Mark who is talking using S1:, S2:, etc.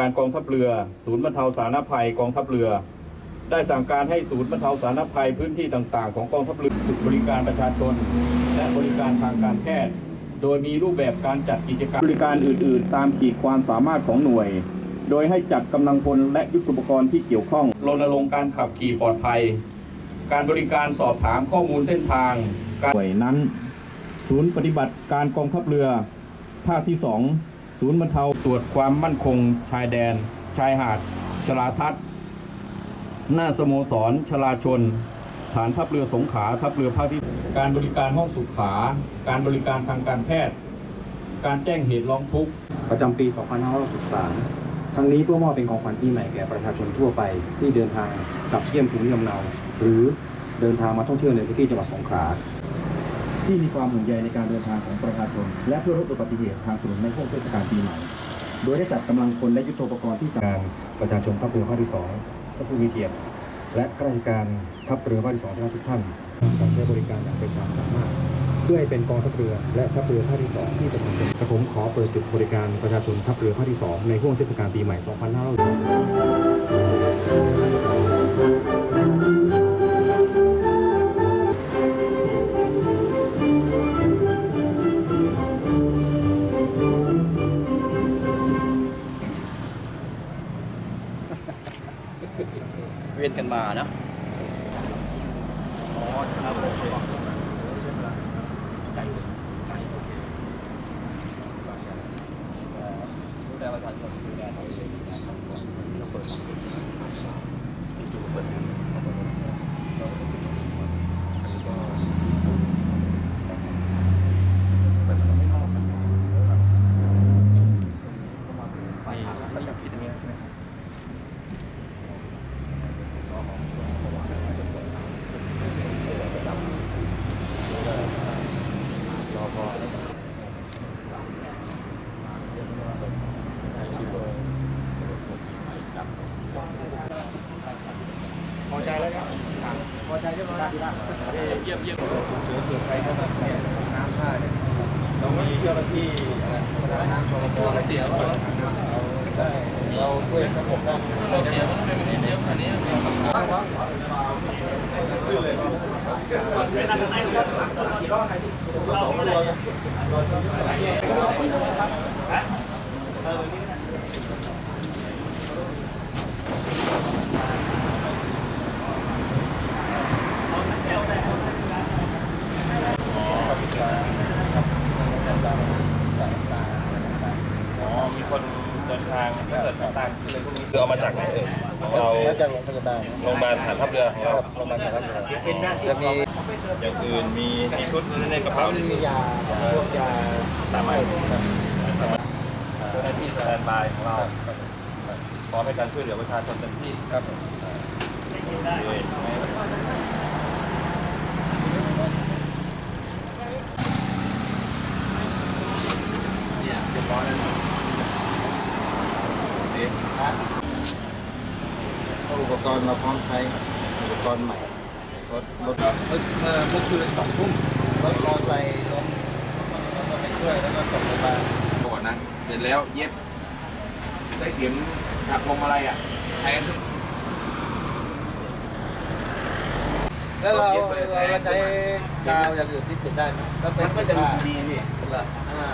S1: การกองทัพเรือ ศูนย์บรรเทาสาธารณภัยกองทัพเรือ ได้สั่งการให้ศูนย์บรรเทาสาธารณภัยพื้นที่ต่างๆ ของกองทัพเรือบริการประชาชน และบริการทางการแพทย์ โดยมีรูปแบบการจัดกิจกรรมบริการอื่น ๆ ตามขีดความสามารถของหน่วย โดยให้จัดกำลังพลและยุทธุปกรณ์ที่เกี่ยวข้องรณรงค์การขับขี่ปลอดภัย การบริการสอบถามข้อมูลเส้นทางการหน่วยนั้น ศูนย์ปฏิบัติการกองทัพเรือภาคที่2 ศูนย์บรรเทาตรวจความมั่นคง ชายแดน ชายหาด ชลาทัศน์หน้าสโมสร ชลาชน ฐานทัพเรือสงขลาทัพเรือภาคที่ การบริการห้องสุขา การบริการทางการแพทย์ การแจ้งเหตุร้องทุกข์
S2: ประจำปี 2563 ทั้งนี้เพื่อมอบเป็นของขวัญปีใหม่แก่ประชาชนทั่วไปที่เดินทางกลับเยี่ยมภูมิลำเนา หรือเดินทางมาท่องเที่ยวในพื้นที่จังหวัดสงขลา ที่มีความห่วงใยในการเดินทางของประชาชน และเพื่อลดอุบัติเหตุทางถนนในช่วงเทศกาลปีใหม่ โดยได้จัดกำลังคนและยุทโธปกรณ์ที่การประชาชนทัพเรือภาคที่2ท่านผู้มีเกียรติและข้าราชการทัพเรือภาคที่2ทุกท่านการใช้บริการอย่างเป็นความสามารถเพื่อให้เป็นกองทัพเรือและทัพเรือภาคที่2ที่จะเป็นกระผมขอเปิดจุดบริการประชาชนทัพเรือภาคที่2ในช่วงเทศกาลปีใหม่ 2563
S3: วียนกันมานะดูแลประชาชนดูแลตัวเองดูแลครอบเราเปิดของดูเปิดไปหาแล้วก็ผิดอย่างเงี้ยใช่ไหมครับ
S2: พอใจแล้วครับ พอใจเรียบร้อยแล้วเยี่ยมเยี่ยมเจอเกิดไฟเข้ามาเนี่ยน้ำท่าเนี่ยเรามีเจ้าหน้าที่อะไรประดาน้ำชลบอะไรเสียเราได้เราช่วยทั้งหมดได้เราเสียมันเป็นเยอะอันนี้ขึ้นเลยเป็นอะไรไหนเราเราเรา
S4: อ๋อ มีคนเดินทางถ้าเกิดต่างๆอะไรพวกนี้คือเอามาจากไหนเอ่ยเรา
S2: แล้วจากโรงพยาบาล
S4: โรงพยาบาลฐานทัพเรือของเรา
S2: ครับโรงพยาบาลสารพัดจะมี
S4: อย่างอื่นมีมีชุดในกระเป๋า
S2: มียาพวกยา
S4: สามารถเจ้าหน้าที่สแตนบายของเราพร้อมให้การช่วยเหลือประชาชนเต็มที่
S2: ครับ
S4: โอเค
S2: อุปกรณ์เราพร้อมใช้อุปกรณ์ใหม่รถรถเมื่อเมื่อเมื่อคืนสองทุ่มรถมอเตอร์ไซค์ล้มแล้วก็ไปช่วยแล้วก็ส่งโรงพยาบาล
S5: ก่อนนะเสร็จแล้วเย็บใช้เข็มหักพวงมาลัยอะแทงขึ้น
S2: แล้วเราเราใช้กาวอย่างอื่นที่ติดได้ไหมก็เป็น
S5: มันก็จะ
S2: ผ้า
S5: ดีพี่
S2: เหรอ
S5: อ่า